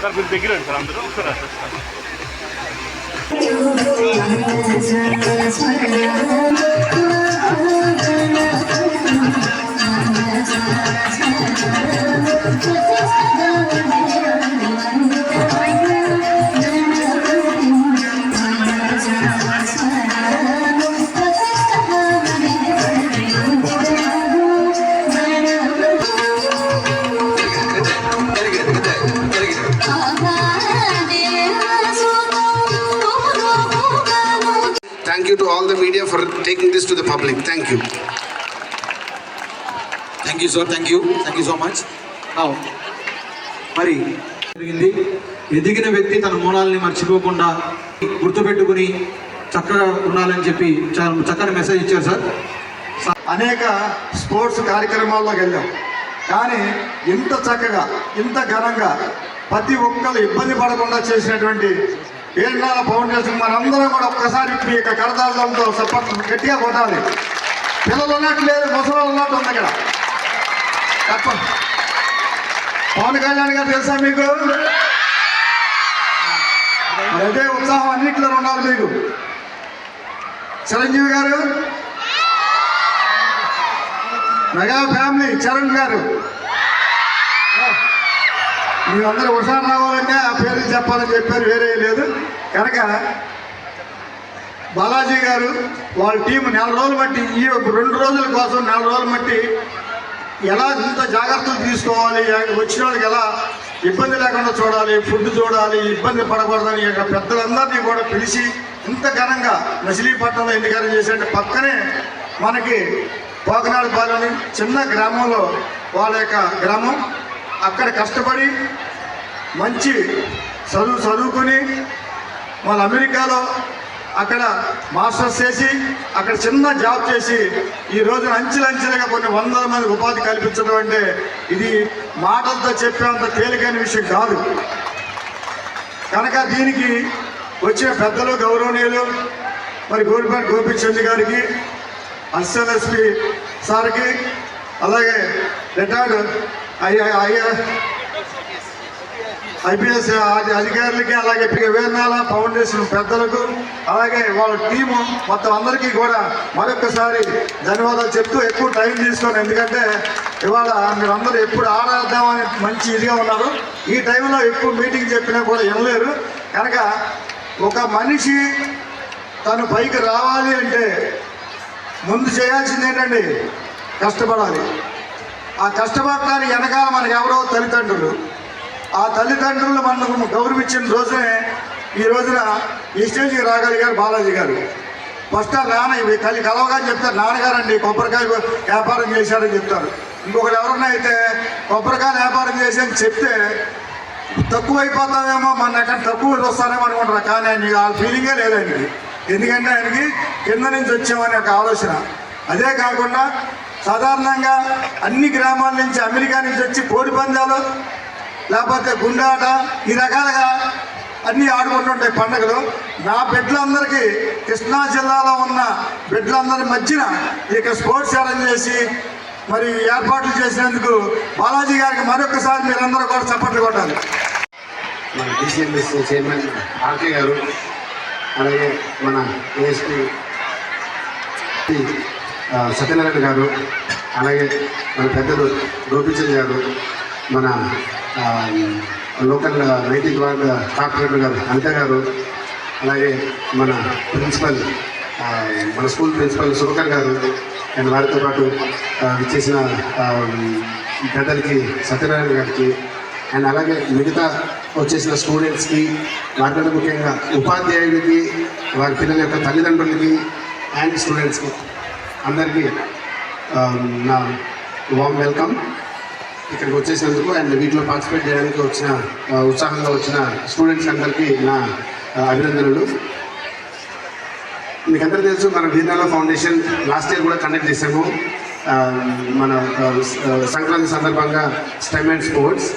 Sir మీరు దగ్గర రండి సార్ అందరూ ఒకసారి రండి sir thank you thank you so much మరి జరిగింది. ఎదిగిన వ్యక్తి తన మూలాలని మర్చిపోకుండా గుర్తుపెట్టుకుని చక్కగా ఉండాలని చెప్పి చాలా చక్కని మెసేజ్ ఇచ్చారు సార్. అనేక స్పోర్ట్స్ కార్యక్రమాల్లోకి వెళ్ళాం. కానీ ఇంత చక్కగా ఇంత ఘనంగా ప్రతి ఒక్కరు ఇబ్బంది పడకుండా చేసినటువంటి ఏళ్ళ ఫౌండేషన్ మనందరం కూడా ఒక్కసారి మీ యొక్క కరదాలతో సపోర్ట్ గట్టిగా కొట్టాలి. పిల్లలు ఉన్నట్టు లేదు ముసలు ఉన్నట్టు ఉంది ఇక్కడ. తప్ప- పవన్ కళ్యాణ్ గారు తెలుసా మీకు? అదే ఉత్సాహం అన్నింటిలో ఉండాలి మీకు. చిరంజీవి గారు? మెగా ఫ్యామిలీ చరణ్ గారు. మీరందరూ హుషారు రావాలంటే ఆ పేరు చెప్పాలని చెప్పారు వేరే లేదు. కనుక బాలాజీ గారు వాళ్ళ టీం నెల రోజులు బట్టి ఈ రెండు రోజుల కోసం నెల రోజులు బట్టి ఎలా ఇంత జాగ్రత్తలు తీసుకోవాలి? వచ్చిన వాళ్ళకి ఎలా ఇబ్బంది లేకుండా చూడాలి ఫుడ్ చూడాలి ఇబ్బంది పడకూడదని ఇక పెద్దలందరినీ కూడా పిలిచి ఇంత ఘనంగా మచిలీపట్నంలో ఎన్నికలు చేసేట పక్కనే మనకి పోకనాడుపాలని చిన్న గ్రామంలో వాళ్ళ యొక్క గ్రామం. అక్కడ కష్టపడి మంచి చదువు చదువుకుని వాళ్ళ అమెరికాలో అక్కడ మాస్టర్స్ చేసి అక్కడ చిన్న జాబ్ చేసి ఈ రోజున అంచెలంచెలుగా కొన్ని వందల మంది ఉపాధి కల్పించడం అంటే ఇది మాటలతో చెప్పేంత తేలికైన విషయం కాదు. కనుక దీనికి వచ్చిన పెద్దలు గౌరవనీయులు మరి గోరిపాటి గోపిచంద్ గారికి అస్సల్ సార్కి అలాగే రిటైర్డ్ ఐపీఎస్ అధికారులకి అలాగే వేర్నాల ఫౌండేషన్ పెద్దలకు అలాగే వాళ్ళ టీము మొత్తం అందరికీ కూడా మరొకసారి ధన్యవాదాలు చెప్తూ ఎక్కువ టైం తీసుకోండి ఎందుకంటే ఇవాళ మీరందరూ ఎప్పుడు ఆరాధామని మంచి ఇదిగా ఉన్నారు. ఈ టైంలో ఎక్కువ మీటింగ్ చెప్పినా కూడా వినలేరు. కనుక ఒక మనిషి తను పైకి రావాలి అంటే ముందు చేయాల్సింది ఏంటండి? కష్టపడాలి. ఆ కష్టపడటానికి వెనకాల మనకి ఎవరో తల్లిదండ్రులు. ఆ తల్లిదండ్రులు మనకు గౌరవించిన రోజునే ఈ రోజున ఈ స్టేజ్కి రాగలిగారు బాలాజీ గారు. ఫస్ట్ ఆ నాన్న ఇవి కలి కలవగానే చెప్తారు నాన్నగారండి కొబ్బరికాయ వ్యాపారం చేశారని చెప్తారు. ఇంకొకరు ఎవరన్నా అయితే కొబ్బరికాయ వ్యాపారం చేసి అని చెప్తే తక్కువ అయిపోతామేమో మన ఎక్కడ తక్కువ వస్తానేమో అనుకుంటారు? కానీ ఆయన ఆ ఫీలింగే లేదు ఆయనకి. ఎందుకంటే ఆయనకి కింద నుంచి వచ్చామనే ఒక ఆలోచన. అదే కాకుండా సాధారణంగా అన్ని గ్రామాల నుంచి అమెరికా నుంచి వచ్చి కోడి పందాలు లేకపోతే గుండాట ఈ రకాలుగా అన్నీ ఆడుకుంటుంటాయి పండుగలు. నా బిడ్డలందరికీ కృష్ణా జిల్లాలో ఉన్న బిడ్డలందరి మధ్యన ఇక స్పోర్ట్స్ అరేంజ్ చేసి మరి ఏర్పాట్లు చేసినందుకు బాలాజీ గారికి మరొకసారి మీరందరూ కూడా చప్పట్లు కొట్టాలి. మన డిసిఎంఎస్ చైర్మన్ ఆర్కే గారు అలాగే మన ఏఎస్పీ సత్యనారాయణ గారు అలాగే మన పెద్దలు గోపిచంద్ గారు మన లోకల్ నైన్టీన్త్ వార్డ్ కార్పొరేటర్ గారు అనిత గారు అలాగే మన ప్రిన్సిపల్ మన స్కూల్ ప్రిన్సిపల్ సుభకర్ గారు అండ్ వారితో పాటు చేసిన విచ్చేసిన పెద్దలకి సత్యనారాయణ గారికి అండ్ అలాగే మిగతా వచ్చేసిన స్టూడెంట్స్కి వారికంటే ముఖ్యంగా ఉపాధ్యాయులకి వారి పిల్లల యొక్క తల్లిదండ్రులకి అండ్ స్టూడెంట్స్కి అందరికీ నా వామ్ వెల్కమ్ ఇక్కడికి వచ్చేసినందుకు అండ్ వీటిలో పార్టిసిపేట్ చేయడానికి వచ్చిన ఉత్సాహంగా వచ్చిన స్టూడెంట్స్ అందరికీ నా అభినందనలు. మీకు అందరూ తెలుసు మన వీరనాల ఫౌండేషన్ లాస్ట్ ఇయర్ కూడా కండక్ట్ చేసాము మన సంక్రాంతి సందర్భంగా STEM and sports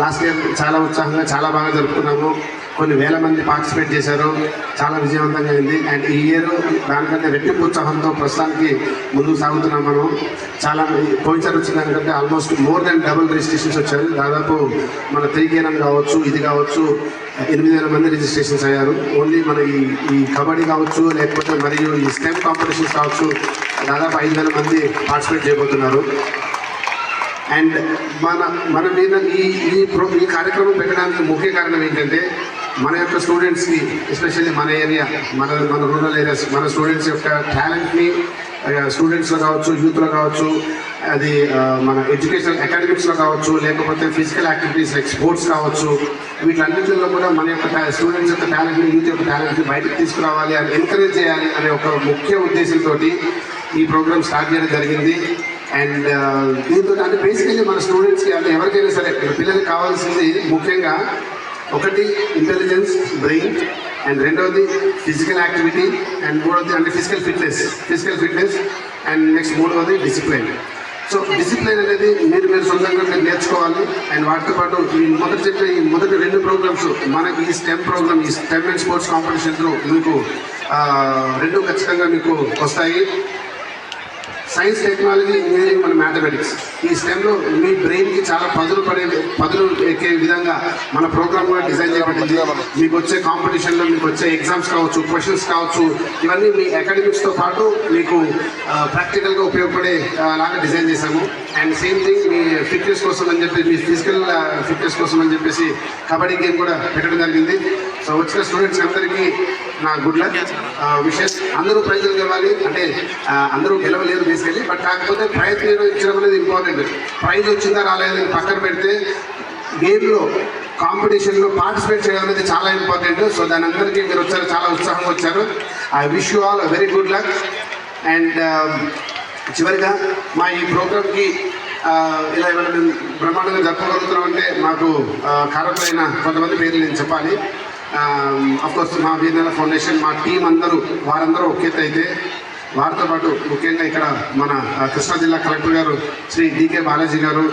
last year చాలా ఉత్సాహంగా చాలా బాగా జరుపుకున్నాము. కొన్ని వేల మంది పార్టిసిపేట్ చేశారు. చాలా విజయవంతంగా అయింది. అండ్ ఈ ఇయర్ దానికంటే రెట్టింపు ఉత్సాహంతో ప్రస్తుతానికి ముందుకు సాగుతున్నాం మనం. చాలా పోయినసారి వచ్చిన దానికంటే almost more than double registrations వచ్చాయి. దాదాపు మన త్రీకేనం కావచ్చు ఇది కావచ్చు ఎనిమిది వేల మంది రిజిస్ట్రేషన్స్ అయ్యారు. ఓన్లీ మన ఈ ఈ కబడ్డీ కావచ్చు లేకపోతే మరియు ఈ స్టెమ్ కాంపిటీషన్స్ కావచ్చు దాదాపు ఐదు వేల మంది పార్టిసిపేట్ చేయబోతున్నారు. అండ్ మన మన మీద ఈ ఈ ప్రో ఈ కార్యక్రమం పెట్టడానికి ముఖ్య కారణం ఏంటంటే మన యొక్క స్టూడెంట్స్కి ఎస్పెషల్లీ మన ఏరియా మన మన రూరల్ ఏరియాస్ మన స్టూడెంట్స్ యొక్క టాలెంట్ని స్టూడెంట్స్లో కావచ్చు యూత్లో కావచ్చు అది మన ఎడ్యుకేషన్ అకాడమిక్స్లో కావచ్చు లేకపోతే ఫిజికల్ యాక్టివిటీస్ లైక్ స్పోర్ట్స్ కావచ్చు వీటన్నిటిలో కూడా మన యొక్క స్టూడెంట్స్ యొక్క టాలెంట్ని యూత్ యొక్క టాలెంట్ని బయటకు తీసుకురావాలి అని ఎంకరేజ్ చేయాలి అనే ఒక ముఖ్య ఉద్దేశంతో ఈ ప్రోగ్రామ్ స్టార్ట్ చేయడం జరిగింది. అండ్ దీంతో అంటే బేసికలీ మన స్టూడెంట్స్కి అంటే ఎవరికైనా సరే పిల్లలకి కావాల్సింది ముఖ్యంగా ఒకటి ఇంటెలిజెన్స్ బ్రెయిన్ అండ్ రెండవది ఫిజికల్ యాక్టివిటీ అండ్ మూడవది అంటే physical fitness physical fitness and next మూడవది డిసిప్లైన్ సో డిసిప్లైన్ అనేది మీరు మీరు సొంతంగా నేర్చుకోవాలి అండ్ వాటితో పాటు ఈ మొదటి చెప్పే ఈ మొదటి రెండు ప్రోగ్రామ్స్ మనకి ఈ స్టెమ్ ప్రోగ్రామ్ ఈ స్టెమ్ అండ్ స్పోర్ట్స్ కాంపిటీషన్లో మీకు రెండు ఖచ్చితంగా మీకు వస్తాయి. సైన్స్ టెక్నాలజీ ఇంజనీరింగ్ మన మ్యాథమెటిక్స్ ఈ స్టెమ్లో మీ బ్రెయిన్కి చాలా పదులు పడే పదులు ఎక్కే విధంగా మన ప్రోగ్రామ్ కూడా డిజైన్ చేయబడింది. మీకు వచ్చే కాంపిటీషన్లో మీకు వచ్చే ఎగ్జామ్స్ కావచ్చు క్వశ్చన్స్ కావచ్చు ఇవన్నీ మీ అకాడమిక్స్తో పాటు మీకు ప్రాక్టికల్గా ఉపయోగపడే లాగా డిజైన్ చేశాము. అండ్ సేమ్ థింగ్ మీ ఫిట్నెస్ కోసం అని చెప్పి మీ ఫిజికల్ ఫిట్నెస్ కోసం అని చెప్పేసి కబడ్డీ గేమ్ కూడా పెట్టడం జరిగింది. సో వచ్చిన స్టూడెంట్స్ అందరికీ నా గుడ్ లక్ విషెస్ అందరూ ప్రైజులు గెలవాలి. అంటే అందరూ గెలవలేరు తీసుకెళ్ళి బట్ కాకపోతే ప్రయత్నించడం అనేది ఇంపార్టెంట్ ప్రైజ్ వచ్చిందా రాలేదని పక్కన పెడితే గేమ్లో కాంపిటీషన్లో పార్టిసిపేట్ చేయడం అనేది చాలా ఇంపార్టెంట్ సో దాని అందరికీ మీరు వచ్చారు చాలా ఉత్సాహంగా వచ్చారు. I wish you all very good luck and చివరిగా మా ఈ ప్రోగ్రామ్కి ఇలా ఏమైనా మేము బ్రహ్మాండంగా జరుపుకోగలుగుతున్నాం అంటే మాకు ఆ, కారకులైన కొంతమంది పేర్లు నేను చెప్పాలి. Um, అఫ్కోర్స్ మా వీరనగర్ ఫౌండేషన్ మా టీం అందరూ వారందరూ ఒక అయితే. వారితో పాటు ముఖ్యంగా ఇక్కడ మన కృష్ణా జిల్లా కలెక్టర్ గారు శ్రీ డికే బాలాజీ గారు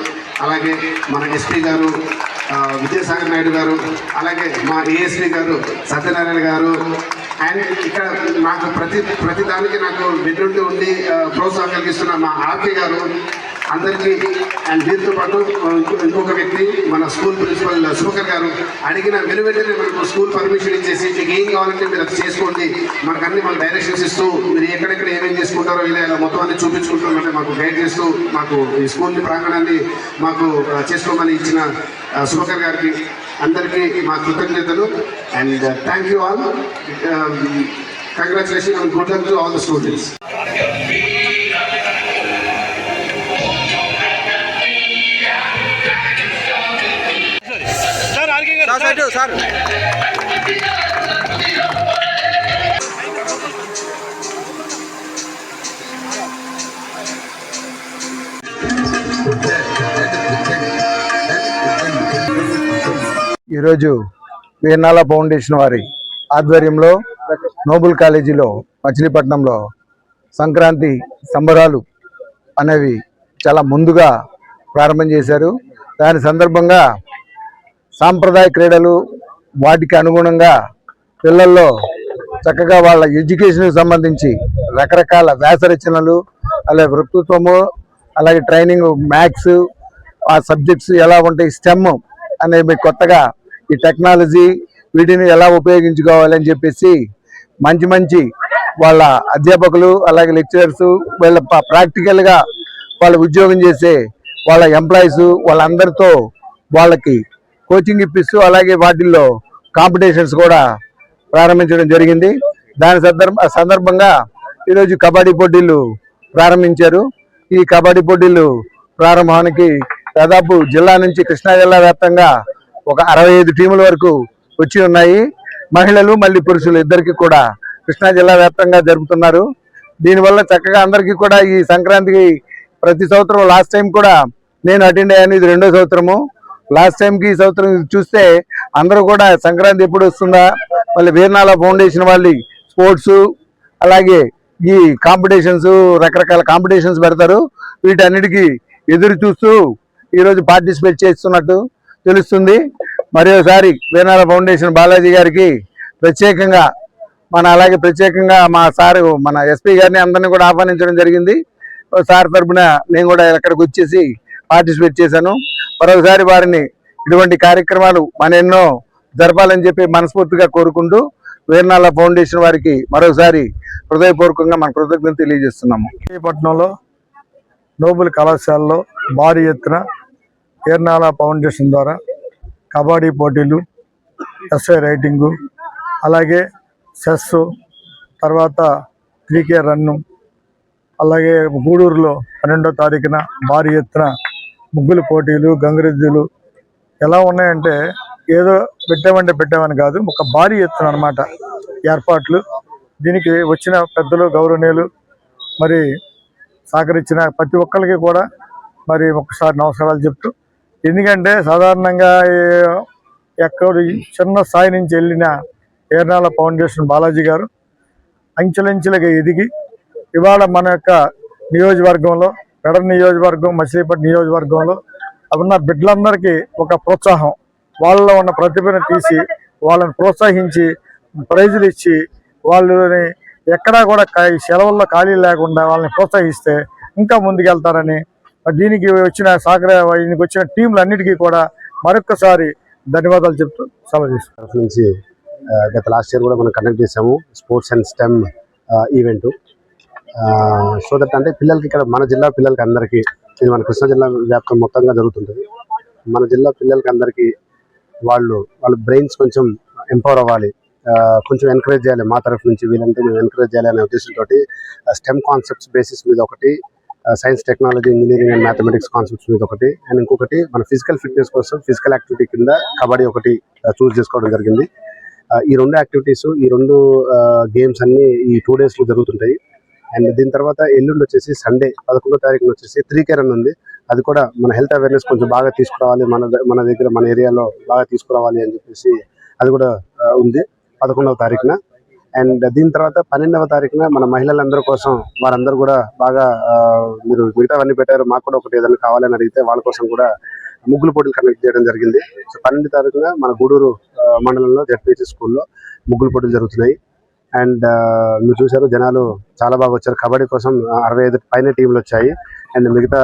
అలాగే మన ఎస్పీ గారు విద్యాసాగర్ నాయుడు గారు అలాగే మా ఏఎస్పీ గారు సత్యనారాయణ గారు. అండ్ ఇక్కడ నాకు ప్రతి ప్రతి దానికి నాకు వెన్నుండి ఉండి ప్రోత్సాహం కలిగిస్తున్న మా ఆర్కే గారు అందరికీ అండ్ దీంతో పాటు ఇంకొక వ్యక్తి మన స్కూల్ ప్రిన్సిపల్ సుభకర్ గారు అడిగిన వెనువెంటనే మనకు స్కూల్ పర్మిషన్ ఇచ్చేసి మీకు ఏం కావాలంటే మీరు అది చేసుకోండి. మనకు అన్ని మన డైరెక్షన్స్ ఇస్తూ మీరు ఎక్కడెక్కడ ఏమేం చేసుకుంటారో ఇలా ఇలా మొత్తం అన్ని చూపించుకుంటామంటే మాకు గైడ్ చేస్తూ మాకు ఈ స్కూల్ ప్రాంగణాన్ని మాకు చేసుకోమని ఇచ్చిన ఆ, సుభకర్ గారికి అందరికీ మా కృతజ్ఞతలు. And thank you all congratulation good luck to all the students sir sir ఈరోజు వీర్నాల ఫౌండేషన్ వారి ఆధ్వర్యంలో నోబుల్ కాలేజీలో మచిలీపట్నంలో సంక్రాంతి సంబరాలు అనేవి చాలా ముందుగా ప్రారంభం చేశారు. దాని సందర్భంగా సాంప్రదాయ క్రీడలు వాటికి అనుగుణంగా పిల్లల్లో చక్కగా వాళ్ళ ఎడ్యుకేషన్కి సంబంధించి రకరకాల వ్యాసరచనలు అలాగే వృత్తిత్వము అలాగే ట్రైనింగ్ మ్యాథ్స్ ఆ సబ్జెక్ట్స్ ఎలా ఉంటాయి స్టెమ్ అనేవి కొత్తగా ఈ టెక్నాలజీ వీటిని ఎలా ఉపయోగించుకోవాలి అని చెప్పేసి మంచి మంచి వాళ్ళ అధ్యాపకులు అలాగే లెక్చరర్స్ వీళ్ళ ప్రాక్టికల్గా వాళ్ళు ఉద్యోగం చేసే వాళ్ళ ఎంప్లాయీస్ వాళ్ళందరితో వాళ్ళకి కోచింగ్ ఇప్పిస్తూ అలాగే వాటిల్లో కాంపిటీషన్స్ కూడా ప్రారంభించడం జరిగింది. దాని సందర్భ సందర్భంగా ఈరోజు కబడ్డీ పోటీలు ప్రారంభించారు. ఈ కబడ్డీ పోటీలు ప్రారంభానికి దాదాపు జిల్లా నుంచి కృష్ణా జిల్లా వ్యాప్తంగా ఒక అరవై ఐదు టీముల వరకు వచ్చి ఉన్నాయి. మహిళలు మళ్ళీ పురుషులు ఇద్దరికి కూడా కృష్ణా జిల్లా వ్యాప్తంగా జరుపుతున్నారు. దీనివల్ల చక్కగా అందరికీ కూడా ఈ సంక్రాంతికి ప్రతి సంవత్సరం లాస్ట్ టైం కూడా నేను అటెండ్ అయ్యాను. ఇది రెండో సంవత్సరము. లాస్ట్ టైంకి ఈ సంవత్సరం చూస్తే అందరూ కూడా సంక్రాంతి ఎప్పుడు వస్తుందా? మళ్ళీ వీర్నాల ఫౌండేషన్ వాళ్ళు స్పోర్ట్స్ అలాగే ఈ కాంపిటీషన్స్ రకరకాల కాంపిటీషన్స్ పెడతారు. వీటన్నిటికీ ఎదురు చూస్తూ ఈరోజు పార్టిసిపేట్ చేస్తున్నట్టు తెలుస్తుంది. మరోసారి వీరనాల ఫౌండేషన్ బాలాజీ గారికి ప్రత్యేకంగా మన అలాగే ప్రత్యేకంగా మా సారు మన ఎస్పీ గారిని అందరినీ కూడా ఆహ్వానించడం జరిగింది. ఓ సార్ తరఫున నేను కూడా ఇక్కడికి వచ్చేసి పార్టిసిపేట్ చేశాను. మరొకసారి వారిని ఇటువంటి కార్యక్రమాలు మన ఎన్నో జరపాలని చెప్పి మనస్ఫూర్తిగా కోరుకుంటూ వీరనాల ఫౌండేషన్ వారికి మరోసారి హృదయపూర్వకంగా మన కృతజ్ఞత తెలియజేస్తున్నాము. విశాఖపట్నంలో నోబుల్ కళాశాలలో భారీ ఎత్తున ఏర్నాల ఫౌండేషన్ ద్వారా కబడ్డీ పోటీలు ఎస్ఐ రైటింగు అలాగే చెస్ తర్వాత త్రీకే రన్ను అలాగే గూడూరులో పన్నెండో తారీఖున భారీ ఎత్తున ముగ్గులు పోటీలు గంగిరెద్దులు ఎలా ఉన్నాయంటే ఏదో పెట్టామంటే పెట్టామని కాదు ఒక భారీ ఎత్తున అనమాట ఏర్పాట్లు. దీనికి వచ్చిన పెద్దలు గౌరవనీయులు మరి సహకరించిన ప్రతి ఒక్కరికి కూడా మరి ఒకసారి నమస్కారాలు చెప్తూ ఎందుకంటే సాధారణంగా ఎక్కడ చిన్న స్థాయి నుంచి వెళ్ళిన ఏర్నాల ఫౌండేషన్ బాలాజీ గారు అంచెలంచెలుగా ఎదిగి ఇవాళ మన యొక్క నియోజకవర్గంలో పెడ నియోజకవర్గం మచిలీపట్నం నియోజకవర్గంలో ఉన్న బిడ్డలందరికీ ఒక ప్రోత్సాహం. వాళ్ళలో ఉన్న ప్రతిభను తీసి వాళ్ళని ప్రోత్సహించి ప్రైజులు ఇచ్చి వాళ్ళని ఎక్కడా కూడా ఈ సెలవుల్లో ఖాళీ లేకుండా వాళ్ళని ప్రోత్సహిస్తే ఇంకా ముందుకెళ్తారని దీనికి వచ్చిన సాగర దీనికి వచ్చిన టీంలన్నిటికీ కూడా మరొకసారి ధన్యవాదాలు చెప్తూ సెలవు నుంచి గత లాస్ట్ ఇయర్ కూడా మనం కండక్ట్ చేసాము sports and STEM event. So that అంటే పిల్లలకి ఇక్కడ మన జిల్లా పిల్లలకి అందరికీ ఇది మన కృష్ణా జిల్లా వ్యాప్తం మొత్తంగా జరుగుతుంటుంది. మన జిల్లా పిల్లలకి అందరికీ వాళ్ళు వాళ్ళ బ్రెయిన్స్ కొంచెం ఎంపవర్ అవ్వాలి. కొంచెం ఎంకరేజ్ చేయాలి మా తరఫు నుంచి వీళ్ళంతా మేము ఎంకరేజ్ చేయాలి అనే ఉద్దేశంతో స్టెమ్ కాన్సెప్ట్స్ బేసిస్ మీద ఒకటి science technology engineering and mathematics concepts మీద ఒకటి అండ్ ఇంకొకటి మన ఫిజికల్ ఫిట్నెస్ కోసం ఫిజికల్ యాక్టివిటీ కింద కబడ్డీ ఒకటి చూస్ చేసుకోవడం జరిగింది. ఈ రెండు యాక్టివిటీస్ ఈ రెండు గేమ్స్ అన్నీ ఈ టూ డేస్లో జరుగుతుంటాయి. అండ్ దీని తర్వాత ఎల్లుండి వచ్చేసి సండే పదకొండో తారీఖున వచ్చేసి త్రీ కేర్ అని ఉంది. అది కూడా మన హెల్త్ అవేర్నెస్ కొంచెం బాగా తీసుకురావాలి మన మన దగ్గర మన ఏరియాలో బాగా తీసుకురావాలి అని చెప్పేసి అది కూడా ఉంది పదకొండవ తారీఖున. అండ్ దీని తర్వాత పన్నెండవ తారీఖున మన మహిళలందరి కోసం వారందరూ కూడా బాగా మీరు మిగతావన్నీ పెట్టారు మాకు కూడా ఒకటి ఏదైనా కావాలని అడిగితే వాళ్ళ కోసం కూడా ముగ్గులు పోటీలు కండక్ట్ చేయడం జరిగింది. సో పన్నెండు తారీఖున మన గూడూరు మండలంలో జడ్పీహెచ్ స్కూల్లో ముగ్గులు పోటీలు జరుగుతున్నాయి. అండ్ uh, మీరు చూసారు జనాలు చాలా బాగా వచ్చారు. కబడ్డీ కోసం అరవై ఐదు పైన టీంలు వచ్చాయి. అండ్ మిగతా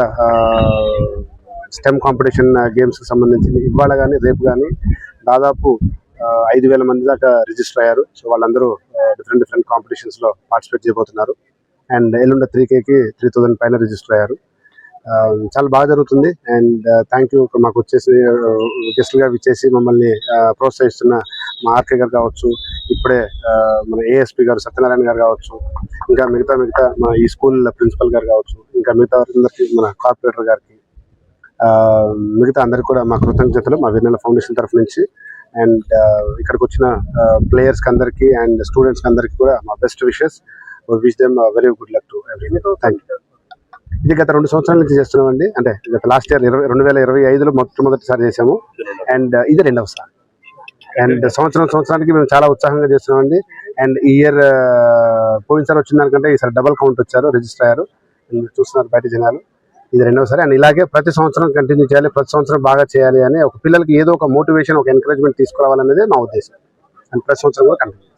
స్టెమ్ కాంపిటీషన్ గేమ్స్కి సంబంధించి ఇవాళ కానీ రేపు కానీ దాదాపు ఐదు వేల మంది దాకా రిజిస్టర్ అయ్యారు. సో వాళ్ళందరూ డిఫరెంట్ డిఫరెంట్ కాంపిటీషన్స్లో పార్టిసిపేట్ చేయబోతున్నారు. అండ్ ఎల్లుండ త్రీ కేకి త్రీ థౌజండ్ పైన రిజిస్టర్ అయ్యారు. చాలా బాగా జరుగుతుంది. అండ్ థ్యాంక్ యూ మాకు వచ్చేసి గెస్ట్గా విచ్చేసి మమ్మల్ని ప్రోత్సహిస్తున్న మా ఆర్కే గారు కావచ్చు ఇప్పుడే మన ఏఎస్పీ గారు సత్యనారాయణ గారు కావచ్చు ఇంకా మిగతా మిగతా మన ఈ స్కూల్ ప్రిన్సిపల్ గారు కావచ్చు ఇంకా మిగతా అందరికీ మన కార్పొరేటర్ గారికి మిగతా అందరికి కూడా మా కృతజ్ఞతలు మా విన్నెల ఫౌండేషన్ తరఫు నుంచి. అండ్ ఇక్కడికి వచ్చిన ప్లేయర్స్కి అందరికీ అండ్ స్టూడెంట్స్కి అందరికీ కూడా మా best wishes wish them very good luck to every thank you ఇది గత రెండు సంవత్సరాల నుంచి చేస్తున్నామండి. అంటే గత లాస్ట్ ఇయర్ ఇరవై రెండు వేల ఇరవై ఐదులో మొట్టమొదటిసారి చేసాము అండ్ ఇది రెండవసారి అండ్ సంవత్సరం సంవత్సరానికి మేము చాలా ఉత్సాహంగా చేస్తున్నామండి. అండ్ ఈ ఇయర్ పోయినసారి వచ్చిన దానికంటే ఈసారి డబల్ కౌంట్ వచ్చారు రిజిస్టర్ అయ్యారు. చూస్తున్నారు బయట జనాలు. ఇది రెండవసారి అండ్ ఇలాగే ప్రతి సంవత్సరం కంటిన్యూ చేయాలి ప్రతి సంవత్సరం బాగా చేయాలి అని ఒక పిల్లలకి ఏదో ఒక మోటివేషన్ ఒక ఎంకరేజ్మెంట్ తీసుకురావాలనేది మా ఉద్దేశం. అండ్ ప్రతి సంవత్సరం కూడా కంటిన్యూ